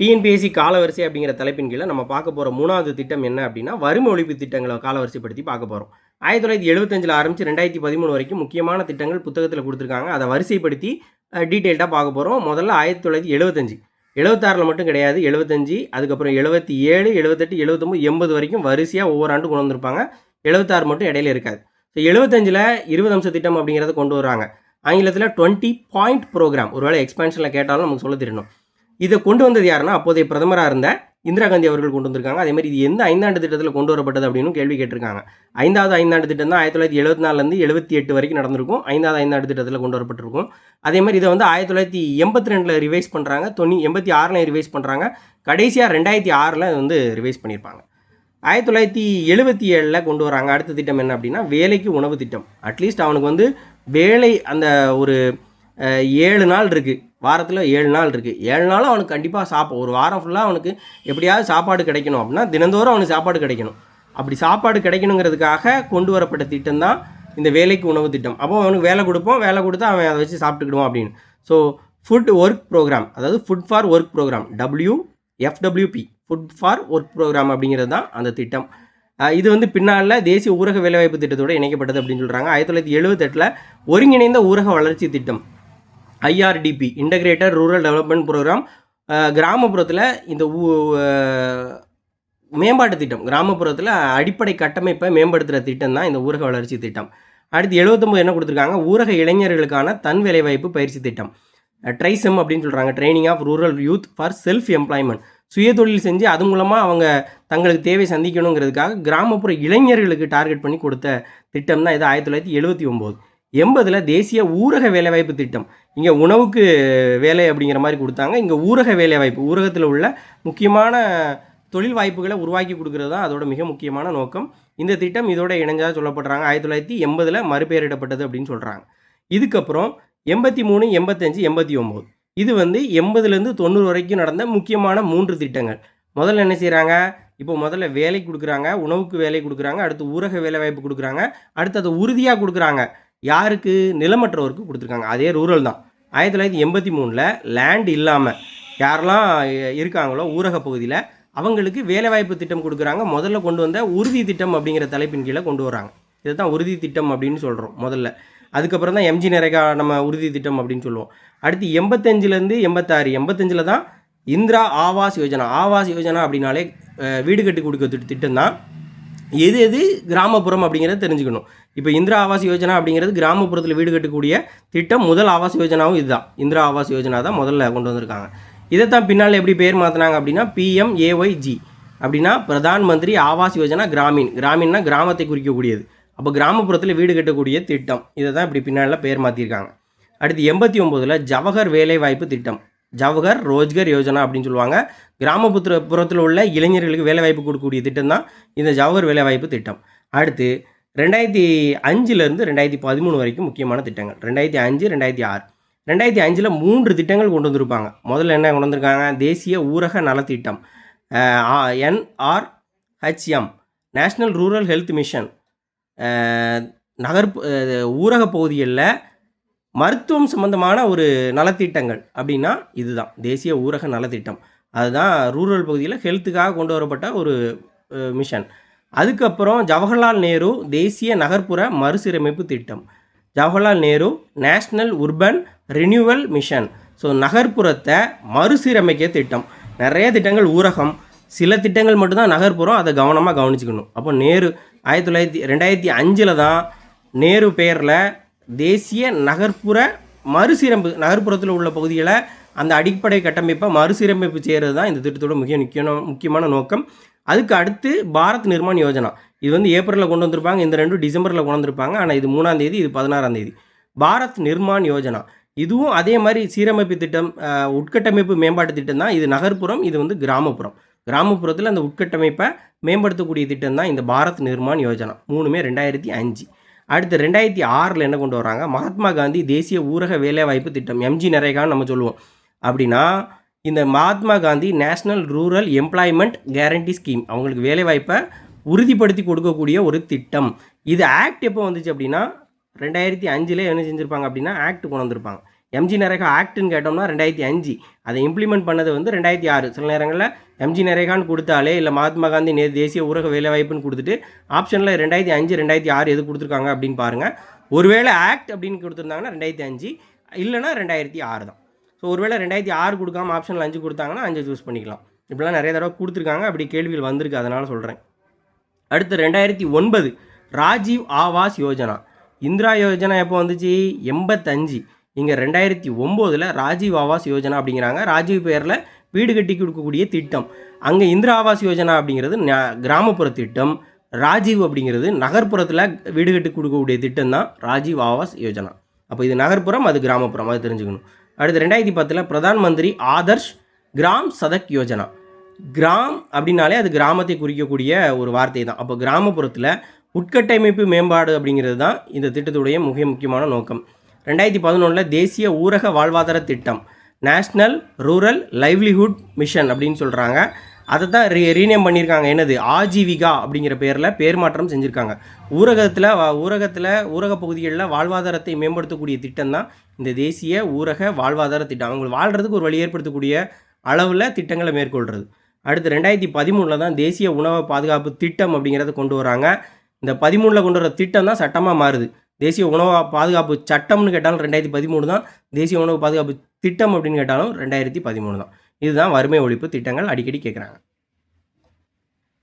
TNPSC காலவரிசை அப்படிங்கிற தலைப்பின் கீழே நம்ம பார்க்க போகிற மூணாவது திட்டம் என்ன அப்படின்னா வறுமை ஒழிப்பு திட்டங்களை காலவரிசைப்படுத்தி பார்க்க போகிறோம் ஆயிரத்தி தொள்ளாயிரத்தி எழுபத்தஞ்சில் ஆரம்பித்து ரெண்டாயிரத்தி பதிமூணு வரைக்கும் முக்கியமான திட்டங்கள் புத்தகத்தில் கொடுத்துருக்காங்க. அதை வரிசைப்படுத்தி டீட்டெயில்டாக பார்க்க போகிறோம் முதல்ல ஆயிரத்தி தொள்ளாயிரத்தி எழுபத்தஞ்சு எழுபத்தாறில் மட்டும் கிடையாது எழுபத்தஞ்சு அதுக்கப்புறம் எழுபத்தி ஏழு எழுபத்தெட்டு எழுபத்தொம்பது எண்பது வரைக்கும் வரிசையாக ஒவ்வொரு ஆண்டு கொண்டு வந்திருப்பாங்க. எழுபத்தாறு மட்டும் இடையில இருக்காது. ஸோ எழுபத்தஞ்சில் இருபது அம்ச திட்டம் அப்படிங்கிறத கொண்டு வராங்க ஆங்கிலத்தில் டுவெண்ட்டி பாயிண்ட் ப்ரோக்ராம் ஒருவேளை எக்ஸ்பென்ஷனில் கேட்டாலும் நமக்கு சொல்ல தெரியணும் இதை கொண்டு வந்தது யாருன்னா அப்போதைய பிரதமராக இருந்த இந்திரா காந்தி அவர்கள் கொண்டு வந்திருக்காங்க. அதே மாதிரி இது எந்த ஐந்தாண்டு திட்டத்தில் கொண்டு வரப்பட்டது அப்படின்னு கேள்வி கேட்டிருக்காங்க. ஐந்தாவது ஐந்தாண்டு திட்டம் தான் ஆயிரத்தி தொள்ளாயிரத்தி எழுபத்தி நாலுலேருந்து எழுபத்தி எட்டு வரைக்கும் நடந்திருக்கும். ஐந்தாவது ஐந்தாண்டு திட்டத்தில் கொண்டு வரப்பட்டிருக்கும். அதே மாதிரி இதை வந்து ஆயிரத்தி தொள்ளாயிரத்தி எண்பத்தி ரெண்டில் ரிவைஸ் பண்ணுறாங்க தொண்ணூ எண்பத்தி ஆறில் ரிவைஸ் பண்ணுறாங்க கடைசியாக ரெண்டாயிரத்தி ஆறில் வந்து ரிவைஸ் பண்ணியிருப்பாங்க. ஆயிரத்தி தொள்ளாயிரத்தி எழுபத்தி ஏழில் கொண்டு வராங்க. அடுத்த திட்டம் என்ன அப்படின்னா வேலைக்கு உணவு திட்டம். அட்லீஸ்ட் அவனுக்கு வந்து வேலை அந்த ஒரு ஏழு நாள் இருக்குது வாரத்தில் ஏழு நாள் இருக்குது ஏழு நாளும் அவனுக்கு கண்டிப்பாக சாப்பிடும் ஒரு வாரம் ஃபுல்லாக அவனுக்கு எப்படியாவது சாப்பாடு கிடைக்கணும். அப்படின்னா தினந்தோறும் அவனுக்கு சாப்பாடு கிடைக்கணும். அப்படி சாப்பாடு கிடைக்கணுங்கிறதுக்காக கொண்டு வரப்பட்ட திட்டம் தான் இந்த வேலைக்கு உணவு திட்டம். அப்போ அவனுக்கு வேலை கொடுப்போம். வேலை கொடுத்து அவன் அதை வச்சு சாப்பிட்டுக்கிடுவான் அப்படின்னு. ஸோ ஃபுட் ஒர்க் ப்ரோக்ராம் அதாவது food for work programme W FWP food for work programme அப்படிங்கிறது தான் அந்த திட்டம். இது வந்து பின்னால் தேசிய ஊரக வேலைவாய்ப்பு திட்டத்தோடு இணைக்கப்பட்டது அப்படின்னு சொல்கிறாங்க ஆயிரத்தி தொள்ளாயிரத்தி எழுபத்தெட்டில் ஒருங்கிணைந்த ஊரக வளர்ச்சி திட்டம். IRDP integrated rural development programme கிராமப்புறத்தில் இந்த ஊ- மேம்பாட்டு திட்டம் கிராமப்புறத்தில் அடிப்படை கட்டமைப்பை மேம்படுத்துகிற திட்டம் தான் இந்த ஊரக வளர்ச்சி திட்டம். அடுத்து எழுபத்தொம்பது என்ன கொடுத்துருக்காங்க? ஊரக இளைஞர்களுக்கான தன் வேலைவாய்ப்பு பயிற்சி திட்டம். ட்ரைசம் அப்படின்னு சொல்கிறாங்க training of rural youth for self employment சுயதொழில் செஞ்சு அது மூலமாக அவங்க தங்களுக்கு தேவை சந்திக்கணுங்கிறதுக்காக கிராமப்புற இளைஞர்களுக்கு டார்கெட் பண்ணி கொடுத்த திட்டம் தான் இது ஆயிரத்தி தொள்ளாயிரத்தி எழுபத்தி ஒம்பது. எண்பதில் தேசிய ஊரக வேலைவாய்ப்பு திட்டம். இங்கே உணவுக்கு வேலை அப்படிங்கிற மாதிரி கொடுத்தாங்க. இங்கே ஊரக வேலைவாய்ப்பு ஊரகத்தில் உள்ள முக்கியமான தொழில் வாய்ப்புகளை உருவாக்கி கொடுக்கறது தான் அதோட மிக முக்கியமான நோக்கம். இந்த திட்டம் இதோட இணைஞ்சதாக சொல்லப்படுறாங்க. ஆயிரத்தி தொள்ளாயிரத்தி எண்பதில் மறுபெயரிடப்பட்டது அப்படின்னு சொல்கிறாங்க இதுக்கப்புறம் எண்பத்தி மூணு எண்பத்தஞ்சு எண்பத்தி ஒம்பது. இது வந்து எண்பதுலேருந்து தொண்ணூறு வரைக்கும் நடந்த முக்கியமான மூன்று திட்டங்கள். முதல்ல என்ன செய்கிறாங்க இப்போ முதல்ல வேலை கொடுக்குறாங்க உணவுக்கு வேலை கொடுக்குறாங்க அடுத்து ஊரக வேலை வாய்ப்பு கொடுக்குறாங்க அடுத்து அதை உறுதியாக கொடுக்குறாங்க. யாருக்கு? நிலமற்றவருக்கு கொடுத்துருக்காங்க. அதே ரூரல் தான். ஆயிரத்தி தொள்ளாயிரத்தி எண்பத்தி மூணில் லேண்ட் இல்லாமல் யாரெல்லாம் இருக்காங்களோ ஊரக பகுதியில் அவங்களுக்கு வேலைவாய்ப்பு திட்டம் கொடுக்குறாங்க. முதல்ல கொண்டு வந்த உறுதி திட்டம் அப்படிங்கிற தலைப்பின் கீழே கொண்டு வராங்க இதை தான் உறுதி திட்டம் அப்படின்னு சொல்கிறோம் முதல்ல. அதுக்கப்புறம் தான் எம்ஜி நரேகா நம்ம உறுதி திட்டம் அப்படின்னு சொல்லுவோம். அடுத்து எண்பத்தஞ்சிலேருந்து எண்பத்தாறு எண்பத்தஞ்சில் தான் இந்திரா ஆவாஸ் யோஜனா. ஆவாஸ் யோஜனா அப்படின்னாலே வீடு கட்டி கொடுக்க திட்ட- திட்டம் தான் எது எது கிராமப்புறம் அப்படிங்கிறத தெரிஞ்சுக்கணும். இப்போ இந்திரா ஆவாஸ் யோஜனா அப்படிங்கிறது கிராமப்புறத்தில் வீடு கட்டக்கூடிய திட்டம் முதல் ஆவாஸ் யோஜனாவும் இதுதான். இந்திரா ஆவாஸ் யோஜனா தான் முதல்ல கொண்டு வந்திருக்காங்க. இதைத்தான் பின்னால் எப்படி பேர் மாற்றினாங்க அப்படின்னா பிஎம்ஏஒய்ஜி அப்படின்னா பிரதான் மந்திரி ஆவாஸ் யோஜனா கிராமீன். கிராமீன்னா கிராமத்தை குறிக்கக்கூடியது. அப்போ கிராமப்புறத்தில் வீடு கட்டக்கூடிய திட்டம். இதை தான் இப்படி பின்னால் பேர் மாற்றிருக்காங்க அடுத்து எண்பத்தி ஒம்போதில் ஜவஹர் வேலைவாய்ப்பு திட்டம். ஜவஹர் ரோஜ்கர் யோஜனா அப்படின்னு சொல்லுவாங்க. கிராமப்புற புறத்தில் உள்ள இளைஞர்களுக்கு வேலைவாய்ப்பு கொடுக்கக்கூடிய திட்டம் தான் இந்த ஜவஹர் வேலைவாய்ப்பு திட்டம். அடுத்து ரெண்டாயிரத்தி அஞ்சுலேருந்து ரெண்டாயிரத்தி பதிமூணு வரைக்கும் முக்கியமான திட்டங்கள். ரெண்டாயிரத்தி அஞ்சு ரெண்டாயிரத்தி ஆறு. ரெண்டாயிரத்தி அஞ்சில் மூன்று திட்டங்கள் கொண்டு வந்திருப்பாங்க. முதல்ல என்ன கொண்டு வந்திருக்காங்க? தேசிய ஊரக நலத்திட்டம். NRHM national rural health mission. நகர் ஊரக பகுதிகளில் மருத்துவம் சம்பந்தமான ஒரு நலத்திட்டங்கள் அப்படின்னா இதுதான். தேசிய ஊரக நலத்திட்டம். அதுதான் ரூரல் பகுதியில் ஹெல்த்துக்காக கொண்டு வரப்பட்ட ஒரு மிஷன். அதுக்கப்புறம் ஜவஹர்லால் நேரு தேசிய நகர்ப்புற மறுசீரமைப்பு திட்டம். Jawaharlal Nehru national urban renewal mission. So நகர்ப்புறத்தை மறுசீரமைக்க திட்டம். நிறைய திட்டங்கள் ஊரகம். சில திட்டங்கள் மட்டும்தான் நகர்ப்புறம். அதை கவனமாக கவனிச்சுக்கணும். அப்போ நேரு ஆயிரத்தி தொள்ளாயிரத்தி ரெண்டாயிரத்தி அஞ்சில் தான் நேரு பேரில் தேசிய நகர்ப்புற மறுசீரமைப்பு நகர்ப்புறத்தில் உள்ள பகுதிகளை அந்த அடிப்படை கட்டமைப்பை மறுசீரமைப்பு செய்கிறது தான் இந்த திட்டத்தோட முக்கிய முக்கிய முக்கியமான நோக்கம். அதுக்கு அடுத்து பாரத் நிர்மாண் யோஜனா. இது வந்து ஏப்ரலில் கொண்டு வந்திருப்பாங்க இந்த ரெண்டும் டிசம்பரில் கொண்டு வந்திருப்பாங்க ஆனால் இது மூணாம் தேதி இது பதினாறாம் தேதி. பாரத் நிர்மாண் யோஜனா. இதுவும் அதே மாதிரி சீரமைப்பு திட்டம் உட்கட்டமைப்பு மேம்பாட்டு திட்டம் தான் இது நகர்ப்புறம் இது வந்து கிராமப்புறம். கிராமப்புறத்தில் அந்த உட்கட்டமைப்பை மேம்படுத்தக்கூடிய திட்டம் தான் இந்த பாரத் நிர்மாண் யோஜனா. மூணுமே ரெண்டாயிரத்தி அஞ்சு. அடுத்து ரெண்டாயிரத்தி ஆறில் என்ன கொண்டு வராங்க? மகாத்மா காந்தி தேசிய ஊரக வேலைவாய்ப்பு திட்டம் எம்ஜி நரேகான்னு நம்ம சொல்லுவோம். அப்படின்னா இந்த Mahatma Gandhi national rural employment guarantee scheme அவங்களுக்கு வேலைவாய்ப்பை உறுதிப்படுத்தி கொடுக்கக்கூடிய ஒரு திட்டம். இது ஆக்ட் எப்போ வந்துச்சு அப்படின்னா ரெண்டாயிரத்தி அஞ்சில் என்ன செஞ்சுருப்பாங்க அப்படின்னா ஆக்ட் கொண்டு வந்திருப்பாங்க. எம்ஜி நரேகா ஆக்ட்னு கேட்டோம்னா ரெண்டாயிரத்தி அஞ்சு. அதை இம்ப்ளிமெண்ட் பண்ணது வந்து ரெண்டாயிரத்தி ஆறு. சில நேரங்களில் எம்ஜி நரேகான்னு கொடுத்தாலே இல்லை மகாத்மா காந்தி நே தேசிய ஊரக வேலைவாய்ப்புன்னு கொடுத்துட்டு ஆப்ஷனில் ரெண்டாயிரத்தி அஞ்சு ரெண்டாயிரத்தி ஆறு எது கொடுத்துருக்காங்க அப்படின்னு பாருங்கள் ஒருவேளை ஆக்ட் அப்படின்னு கொடுத்துருந்தாங்கன்னா ரெண்டாயிரத்தி அஞ்சு இல்லைனா ரெண்டாயிரத்தி ஆறு தான். ஸோ ஒருவேளை ரெண்டாயிரத்தி ஆறு கொடுக்காம ஆப்ஷனில் அஞ்சு கொடுத்தாங்கன்னா அஞ்சு சூஸ் பண்ணிக்கலாம். இப்படிலாம் நிறைய தடவை கொடுத்துருக்காங்க. அப்படி கேள்விகள் வந்திருக்கு. அதனால் சொல்கிறேன் அடுத்து ரெண்டாயிரத்தி ஒன்பது ராஜீவ் ஆவாஸ் யோஜனா. இந்திரா யோஜனா எப்போ வந்துச்சு? எண்பத்தஞ்சு இங்கே ரெண்டாயிரத்தி ஒம்போதில் ராஜீவ் ஆவாஸ் யோஜனா அப்படிங்கிறாங்க. ராஜீவ் பேரில் வீடு கட்டி கொடுக்கக்கூடிய திட்டம். அங்கே இந்திரா ஆவாஸ் யோஜனா அப்படிங்கிறது ந- கிராமப்புற திட்டம். ராஜீவ் அப்படிங்கிறது நகர்ப்புறத்தில் வீடு கட்டி கொடுக்கக்கூடிய திட்டம் தான் ராஜீவ் ஆவாஸ் யோஜனா. அப்போ இது நகர்ப்புறம் அது கிராமப்புறம் அது தெரிஞ்சுக்கணும். அடுத்து ரெண்டாயிரத்தி பத்தில் பிரதான் மந்திரி ஆதர்ஷ் கிராம் சதக் யோஜனா. கிராம் அப்படின்னாலே அது கிராமத்தை குறிக்கக்கூடிய ஒரு வார்த்தை தான் அப்போ கிராமப்புறத்தில் உட்கட்டமைப்பு மேம்பாடு அப்படிங்கிறது தான் இந்த திட்டத்துடைய மிக முக்கியமான நோக்கம். ரெண்டாயிரத்தி பதினொன்றில் தேசிய ஊரக வாழ்வாதார திட்டம் நேஷ்னல் ரூரல் லைவ்லிஹுட் மிஷன் அப்படின்னு சொல்கிறாங்க அதை தான் ரீ ரீநேம் பண்ணியிருக்காங்க. என்னது? ஆஜீவிகா அப்படிங்கிற பேரில் பேர் மாற்றம் செஞ்சுருக்காங்க. ஊரகத்தில் ஊரகத்தில் ஊரக பகுதிகளில் வாழ்வாதாரத்தை மேம்படுத்தக்கூடிய திட்டம் தான் இந்த தேசிய ஊரக வாழ்வாதார திட்டம். அவங்க வாழ்கிறதுக்கு ஒரு வழி ஏற்படுத்தக்கூடிய அளவில் திட்டங்களை மேற்கொள்கிறது அடுத்து ரெண்டாயிரத்தி பதிமூணில் தான் தேசிய உணவு பாதுகாப்பு திட்டம் அப்படிங்கிறத கொண்டு வராங்க. இந்த பதிமூணில் கொண்டு வர திட்டம் தான் சட்டமாக மாறுது. தேசிய உணவு பாதுகாப்பு சட்டம்னு கேட்டாலும் ரெண்டாயிரத்தி பதிமூணு தான். தேசிய உணவு பாதுகாப்பு திட்டம் அப்படின்னு கேட்டாலும் ரெண்டாயிரத்தி பதிமூணு தான். இதுதான் வறுமை ஒழிப்பு திட்டங்கள் அடிக்கடி கேட்குறாங்க